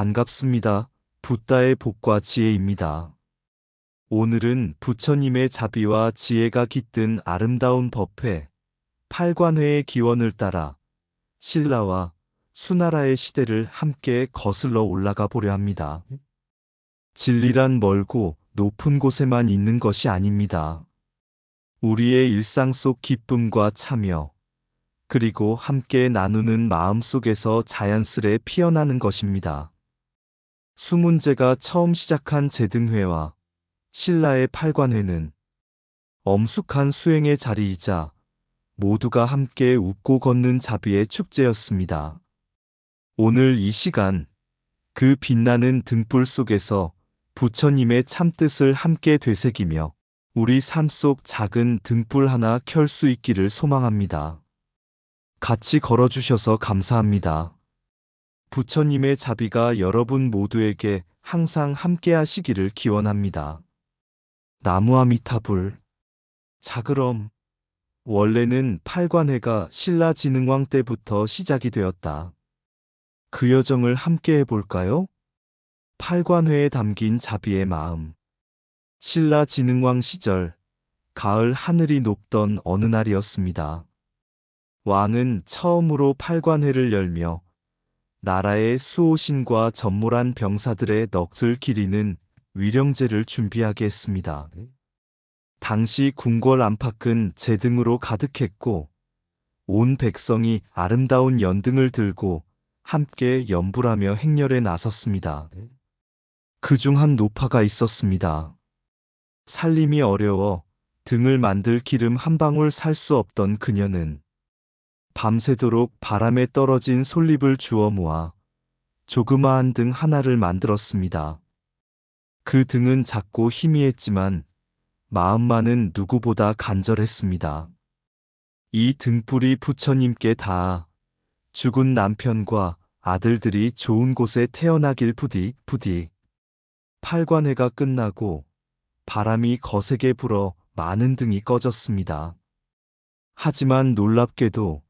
반갑습니다. 붓다의 복과 지혜입니다. 오늘은 부처님의 자비와 지혜가 깃든 아름다운 법회, 팔관회의 기원을 따라 신라와 수나라의 시대를 함께 거슬러 올라가 보려 합니다. 진리란 멀고 높은 곳에만 있는 것이 아닙니다. 우리의 일상 속 기쁨과 참여, 그리고 함께 나누는 마음 속에서 자연스레 피어나는 것입니다. 수문제가 처음 시작한 제등회와 신라의 팔관회는 엄숙한 수행의 자리이자 모두가 함께 웃고 걷는 자비의 축제였습니다. 오늘 이 시간 그 빛나는 등불 속에서 부처님의 참뜻을 함께 되새기며 우리 삶 속 작은 등불 하나 켤 수 있기를 소망합니다. 같이 걸어주셔서 감사합니다. 부처님의 자비가 여러분 모두에게 항상 함께 하시기를 기원합니다. 나무아미타불. 자 그럼 원래는 팔관회가 신라진흥왕 때부터 시작이 되었다. 그 여정을 함께 해볼까요? 팔관회에 담긴 자비의 마음. 신라진흥왕 시절 가을 하늘이 높던 어느 날이었습니다. 왕은 처음으로 팔관회를 열며 나라의 수호신과 전몰한 병사들의 넋을 기리는 위령제를 준비하게 했습니다. 당시 궁궐 안팎은 재등으로 가득했고 온 백성이 아름다운 연등을 들고 함께 연불하며 행렬에 나섰습니다. 그 중 한 노파가 있었습니다. 살림이 어려워 등을 만들 기름 한 방울 살 수 없던 그녀는 밤새도록 바람에 떨어진 솔잎을 주워 모아 조그마한 등 하나를 만들었습니다. 그 등은 작고 희미했지만 마음만은 누구보다 간절했습니다. 이 등불이 부처님께 닿아 죽은 남편과 아들들이 좋은 곳에 태어나길 부디 부디 팔관회가 끝나고 바람이 거세게 불어 많은 등이 꺼졌습니다. 하지만 놀랍게도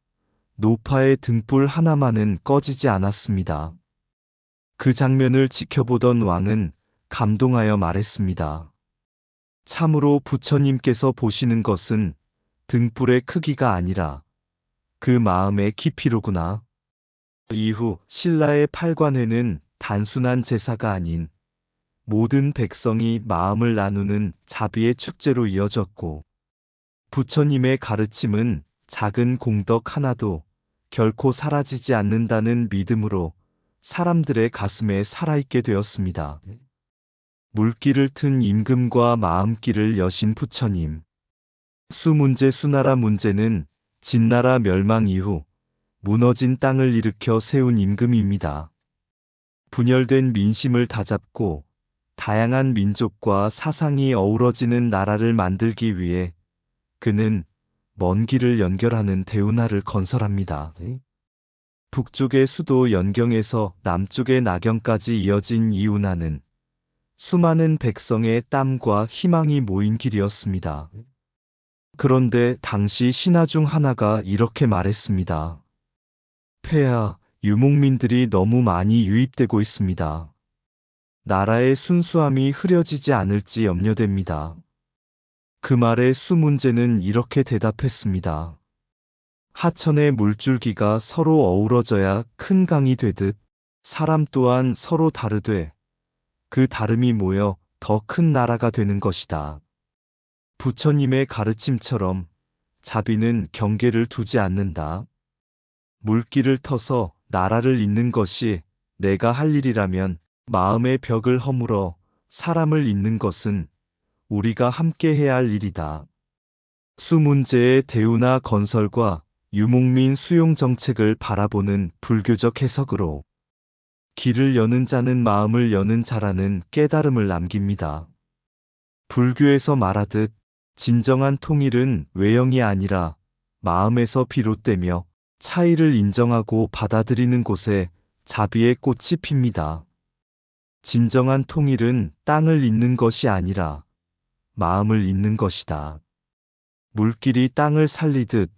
노파의 등불 하나만은 꺼지지 않았습니다. 그 장면을 지켜보던 왕은 감동하여 말했습니다. 참으로 부처님께서 보시는 것은 등불의 크기가 아니라 그 마음의 깊이로구나. 이후 신라의 팔관회는 단순한 제사가 아닌 모든 백성이 마음을 나누는 자비의 축제로 이어졌고 부처님의 가르침은 작은 공덕 하나도 결코 사라지지 않는다는 믿음으로 사람들의 가슴에 살아있게 되었습니다. 물길을 튼 임금과 마음길을 여신 부처님. 수 문제 수나라 문제는 진나라 멸망 이후 무너진 땅을 일으켜 세운 임금입니다. 분열된 민심을 다잡고 다양한 민족과 사상이 어우러지는 나라를 만들기 위해 그는 먼 길을 연결하는 대운하를 건설합니다. 북쪽의 수도 연경에서 남쪽의 나경까지 이어진 이 운하는 수많은 백성의 땀과 희망이 모인 길이었습니다. 그런데 당시 신하 중 하나가 이렇게 말했습니다. 폐하, 유목민들이 너무 많이 유입되고 있습니다. 나라의 순수함이 흐려지지 않을지 염려됩니다. 그 말에 수 문제는 이렇게 대답했습니다. 하천의 물줄기가 서로 어우러져야 큰 강이 되듯 사람 또한 서로 다르되 그 다름이 모여 더 큰 나라가 되는 것이다. 부처님의 가르침처럼 자비는 경계를 두지 않는다. 물길을 터서 나라를 잇는 것이 내가 할 일이라면 마음의 벽을 허물어 사람을 잇는 것은 우리가 함께 해야 할 일이다. 수 문제의 대우나 건설과 유목민 수용 정책을 바라보는 불교적 해석으로 길을 여는 자는 마음을 여는 자라는 깨달음을 남깁니다. 불교에서 말하듯 진정한 통일은 외형이 아니라 마음에서 비롯되며 차이를 인정하고 받아들이는 곳에 자비의 꽃이 핍니다. 진정한 통일은 땅을 잇는 것이 아니라 마음을 잇는 것이다. 물길이 땅을 살리듯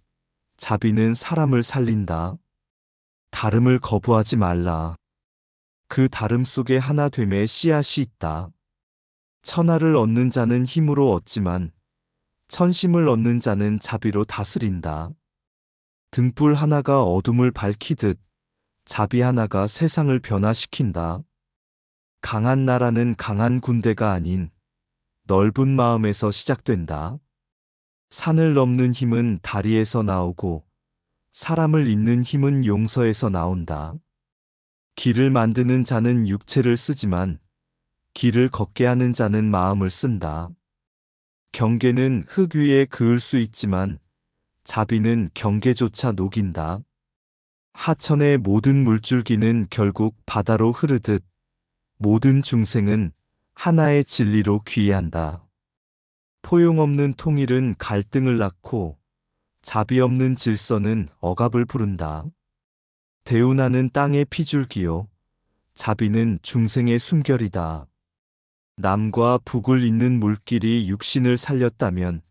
자비는 사람을 살린다. 다름을 거부하지 말라. 그 다름 속에 하나 됨의 씨앗이 있다. 천하를 얻는 자는 힘으로 얻지만 천심을 얻는 자는 자비로 다스린다. 등불 하나가 어둠을 밝히듯 자비 하나가 세상을 변화시킨다. 강한 나라는 강한 군대가 아닌 넓은 마음에서 시작된다. 산을 넘는 힘은 다리에서 나오고 사람을 잇는 힘은 용서에서 나온다. 길을 만드는 자는 육체를 쓰지만 길을 걷게 하는 자는 마음을 쓴다. 경계는 흙 위에 그을 수 있지만 자비는 경계조차 녹인다. 하천의 모든 물줄기는 결국 바다로 흐르듯 모든 중생은 하나의 진리로 귀의한다. 포용없는 통일은 갈등을 낳고 자비 없는 질서는 억압을 부른다. 대운하는 땅의 피줄기요. 자비는 중생의 숨결이다. 남과 북을 잇는 물길이 육신을 살렸다면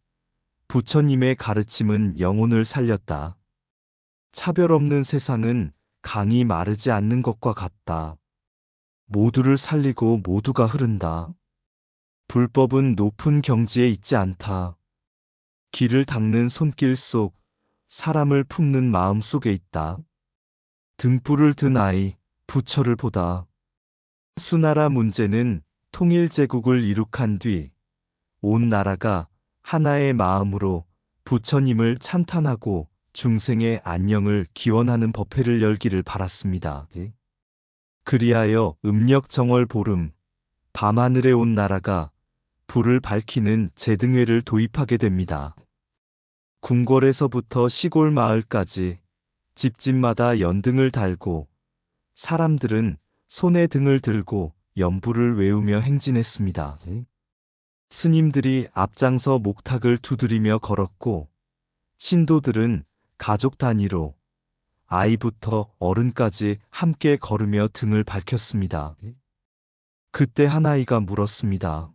부처님의 가르침은 영혼을 살렸다. 차별 없는 세상은 강이 마르지 않는 것과 같다. 모두를 살리고 모두가 흐른다. 불법은 높은 경지에 있지 않다. 길을 닦는 손길 속 사람을 품는 마음 속에 있다. 등불을 든 아이, 부처를 보다. 수나라 문제는 통일제국을 이룩한 뒤 온 나라가 하나의 마음으로 부처님을 찬탄하고 중생의 안녕을 기원하는 법회를 열기를 바랐습니다. 그리하여 음력 정월 보름, 밤하늘에 온 나라가 불을 밝히는 제등회를 도입하게 됩니다. 궁궐에서부터 시골 마을까지 집집마다 연등을 달고 사람들은 손에 등을 들고 연부를 외우며 행진했습니다. 스님들이 앞장서 목탁을 두드리며 걸었고 신도들은 가족 단위로 아이부터 어른까지 함께 걸으며 등을 밝혔습니다. 그때 한 아이가 물었습니다.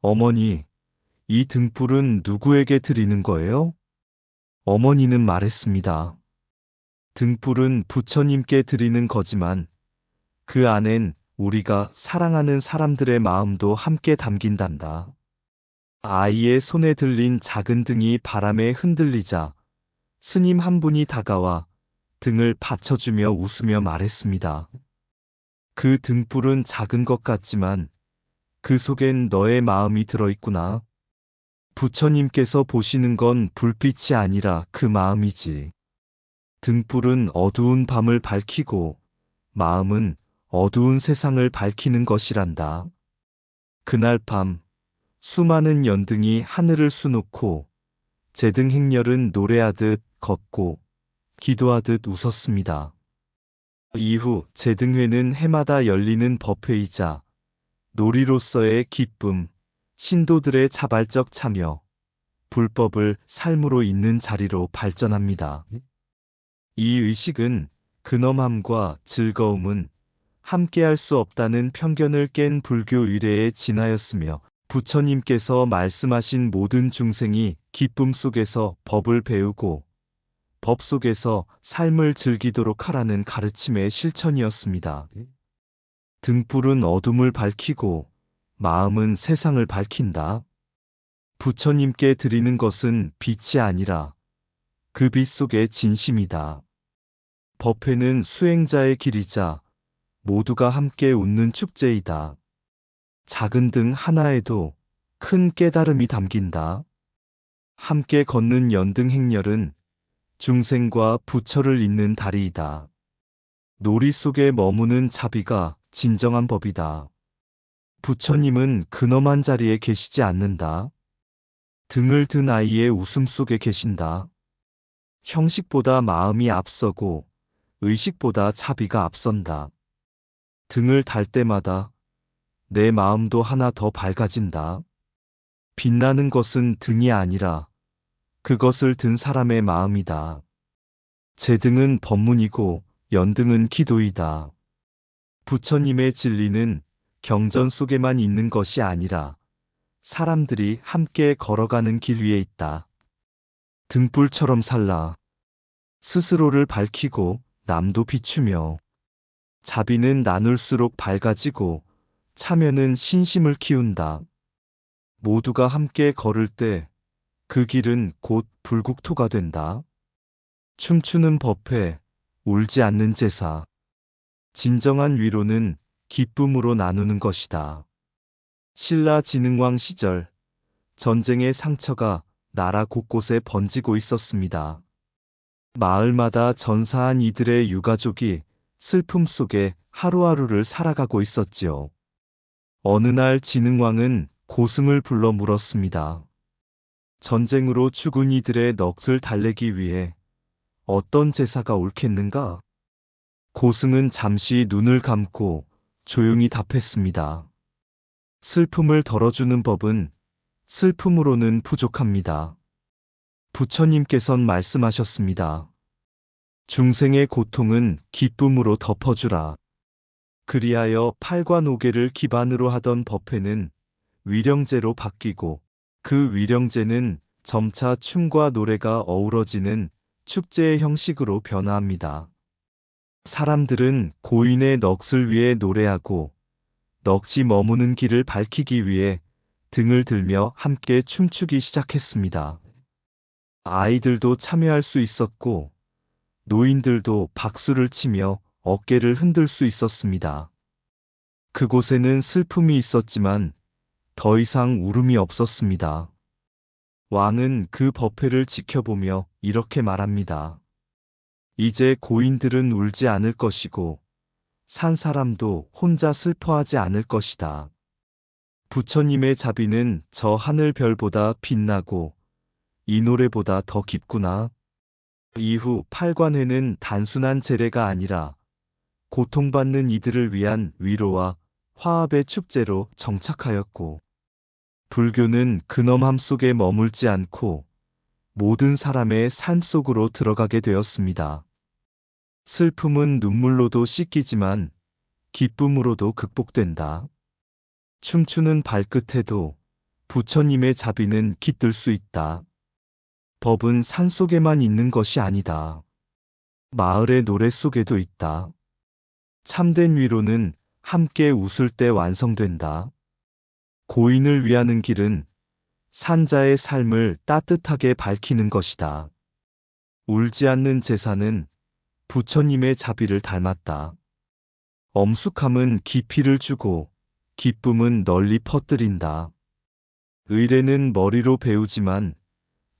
어머니, 이 등불은 누구에게 드리는 거예요? 어머니는 말했습니다. 등불은 부처님께 드리는 거지만 그 안엔 우리가 사랑하는 사람들의 마음도 함께 담긴단다. 아이의 손에 들린 작은 등이 바람에 흔들리자 스님 한 분이 다가와 등을 받쳐주며 웃으며 말했습니다. 그 등불은 작은 것 같지만 그 속엔 너의 마음이 들어있구나. 부처님께서 보시는 건 불빛이 아니라 그 마음이지. 등불은 어두운 밤을 밝히고 마음은 어두운 세상을 밝히는 것이란다. 그날 밤 수많은 연등이 하늘을 수놓고 제등 행렬은 노래하듯 걷고 기도하듯 웃었습니다. 이후 제등회는 해마다 열리는 법회이자 놀이로서의 기쁨, 신도들의 자발적 참여, 불법을 삶으로 잇는 자리로 발전합니다. 이 의식은 근엄함과 즐거움은 함께할 수 없다는 편견을 깬 불교 의례에 진하였으며 부처님께서 말씀하신 모든 중생이 기쁨 속에서 법을 배우고 법 속에서 삶을 즐기도록 하라는 가르침의 실천이었습니다. 등불은 어둠을 밝히고 마음은 세상을 밝힌다. 부처님께 드리는 것은 빛이 아니라 그 빛 속의 진심이다. 법회는 수행자의 길이자 모두가 함께 웃는 축제이다. 작은 등 하나에도 큰 깨달음이 담긴다. 함께 걷는 연등 행렬은 중생과 부처를 잇는 다리이다. 놀이 속에 머무는 자비가 진정한 법이다. 부처님은 근엄한 자리에 계시지 않는다. 등을 든 아이의 웃음 속에 계신다. 형식보다 마음이 앞서고 의식보다 자비가 앞선다. 등을 달 때마다 내 마음도 하나 더 밝아진다. 빛나는 것은 등이 아니라 그것을 든 사람의 마음이다. 제등은 법문이고 연등은 기도이다. 부처님의 진리는 경전 속에만 있는 것이 아니라 사람들이 함께 걸어가는 길 위에 있다. 등불처럼 살라. 스스로를 밝히고 남도 비추며 자비는 나눌수록 밝아지고 참여는 신심을 키운다. 모두가 함께 걸을 때 그 길은 곧 불국토가 된다. 춤추는 법회, 울지 않는 제사. 진정한 위로는 기쁨으로 나누는 것이다. 신라 진흥왕 시절 전쟁의 상처가 나라 곳곳에 번지고 있었습니다. 마을마다 전사한 이들의 유가족이 슬픔 속에 하루하루를 살아가고 있었지요. 어느 날 진흥왕은 고승을 불러 물었습니다. 전쟁으로 죽은 이들의 넋을 달래기 위해 어떤 제사가 옳겠는가? 고승은 잠시 눈을 감고 조용히 답했습니다. 슬픔을 덜어주는 법은 슬픔으로는 부족합니다. 부처님께선 말씀하셨습니다. 중생의 고통은 기쁨으로 덮어주라. 그리하여 팔과 노개를 기반으로 하던 법회는 위령제로 바뀌고 그 위령제는 점차 춤과 노래가 어우러지는 축제의 형식으로 변화합니다. 사람들은 고인의 넋을 위해 노래하고 넋이 머무는 길을 밝히기 위해 등을 들며 함께 춤추기 시작했습니다. 아이들도 참여할 수 있었고 노인들도 박수를 치며 어깨를 흔들 수 있었습니다. 그곳에는 슬픔이 있었지만 더 이상 울음이 없었습니다. 왕은 그 법회를 지켜보며 이렇게 말합니다. 이제 고인들은 울지 않을 것이고 산 사람도 혼자 슬퍼하지 않을 것이다. 부처님의 자비는 저 하늘 별보다 빛나고 이 노래보다 더 깊구나. 이후 팔관회는 단순한 제례가 아니라 고통받는 이들을 위한 위로와 화합의 축제로 정착하였고, 불교는 근엄함 속에 머물지 않고 모든 사람의 삶 속으로 들어가게 되었습니다. 슬픔은 눈물로도 씻기지만 기쁨으로도 극복된다. 춤추는 발끝에도 부처님의 자비는 깃들 수 있다. 법은 산 속에만 있는 것이 아니다. 마을의 노래 속에도 있다. 참된 위로는 함께 웃을 때 완성된다. 고인을 위하는 길은 산자의 삶을 따뜻하게 밝히는 것이다. 울지 않는 제사는 부처님의 자비를 닮았다. 엄숙함은 깊이를 주고 기쁨은 널리 퍼뜨린다. 의례는 머리로 배우지만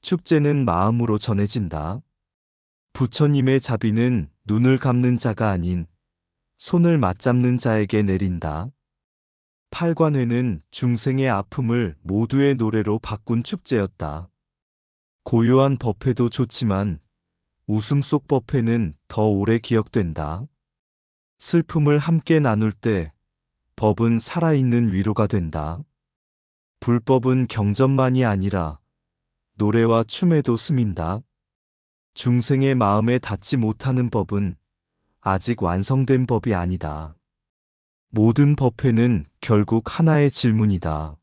축제는 마음으로 전해진다. 부처님의 자비는 눈을 감는 자가 아닌 손을 맞잡는 자에게 내린다. 팔관회는 중생의 아픔을 모두의 노래로 바꾼 축제였다. 고요한 법회도 좋지만 웃음 속 법회는 더 오래 기억된다. 슬픔을 함께 나눌 때 법은 살아있는 위로가 된다. 불법은 경전만이 아니라 노래와 춤에도 스민다. 중생의 마음에 닿지 못하는 법은 아직 완성된 법이 아니다. 모든 법회는 결국 하나의 질문이다.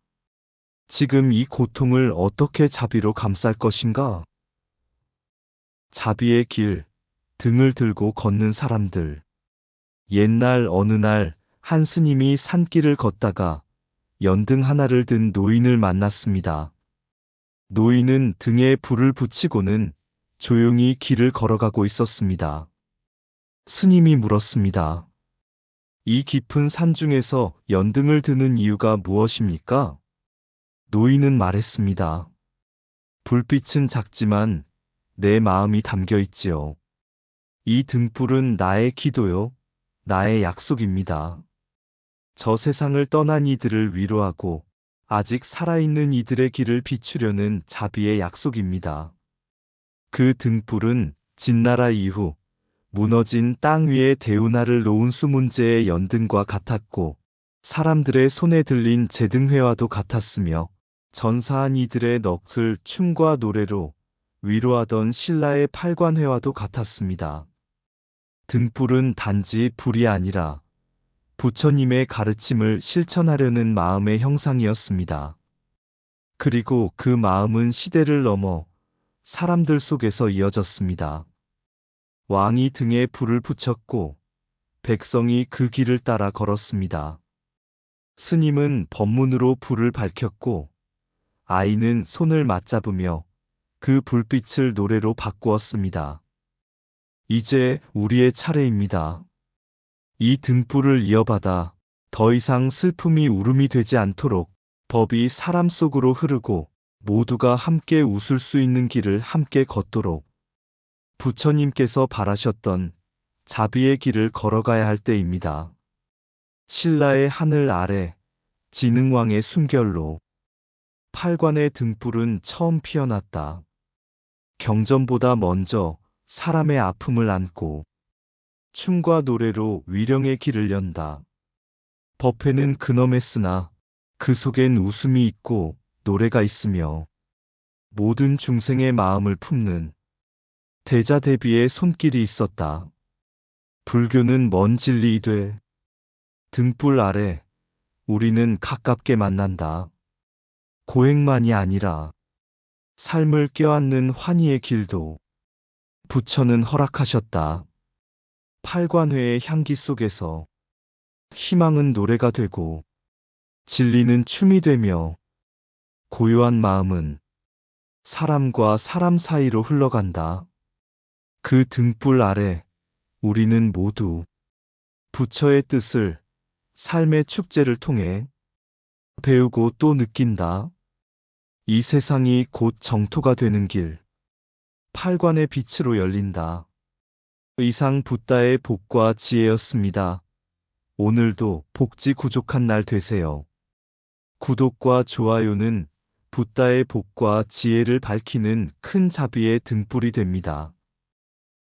지금 이 고통을 어떻게 자비로 감쌀 것인가? 자비의 길, 등을 들고 걷는 사람들. 옛날 어느 날 한 스님이 산길을 걷다가 연등 하나를 든 노인을 만났습니다. 노인은 등에 불을 붙이고는 조용히 길을 걸어가고 있었습니다. 스님이 물었습니다. 이 깊은 산 중에서 연등을 드는 이유가 무엇입니까? 노인은 말했습니다. 불빛은 작지만 내 마음이 담겨 있지요. 이 등불은 나의 기도요, 나의 약속입니다. 저 세상을 떠난 이들을 위로하고 아직 살아있는 이들의 길을 비추려는 자비의 약속입니다. 그 등불은 진나라 이후 무너진 땅 위에 대운하를 놓은 수문제의 연등과 같았고 사람들의 손에 들린 제등회와도 같았으며 전사한 이들의 넋을 춤과 노래로 위로하던 신라의 팔관회와도 같았습니다. 등불은 단지 불이 아니라 부처님의 가르침을 실천하려는 마음의 형상이었습니다. 그리고 그 마음은 시대를 넘어 사람들 속에서 이어졌습니다. 왕이 등에 불을 붙였고 백성이 그 길을 따라 걸었습니다. 스님은 법문으로 불을 밝혔고 아이는 손을 맞잡으며 그 불빛을 노래로 바꾸었습니다. 이제 우리의 차례입니다. 이 등불을 이어받아 더 이상 슬픔이 울음이 되지 않도록 법이 사람 속으로 흐르고 모두가 함께 웃을 수 있는 길을 함께 걷도록 부처님께서 바라셨던 자비의 길을 걸어가야 할 때입니다. 신라의 하늘 아래 진흥왕의 숨결로 팔관의 등불은 처음 피어났다. 경전보다 먼저 사람의 아픔을 안고 춤과 노래로 위령의 길을 연다. 법회는 근엄했으나 그 속엔 웃음이 있고 노래가 있으며 모든 중생의 마음을 품는 대자 대비의 손길이 있었다. 불교는 먼 진리이되 등불 아래 우리는 가깝게 만난다. 고행만이 아니라 삶을 껴안는 환희의 길도 부처는 허락하셨다. 팔관회의 향기 속에서 희망은 노래가 되고 진리는 춤이 되며 고요한 마음은 사람과 사람 사이로 흘러간다. 그 등불 아래 우리는 모두 부처의 뜻을 삶의 축제를 통해 배우고 또 느낀다. 이 세상이 곧 정토가 되는 길. 팔관의 빛으로 열린다. 이상 붓다의 복과 지혜였습니다. 오늘도 복지 구족한 날 되세요. 구독과 좋아요는 붓다의 복과 지혜를 밝히는 큰 자비의 등불이 됩니다.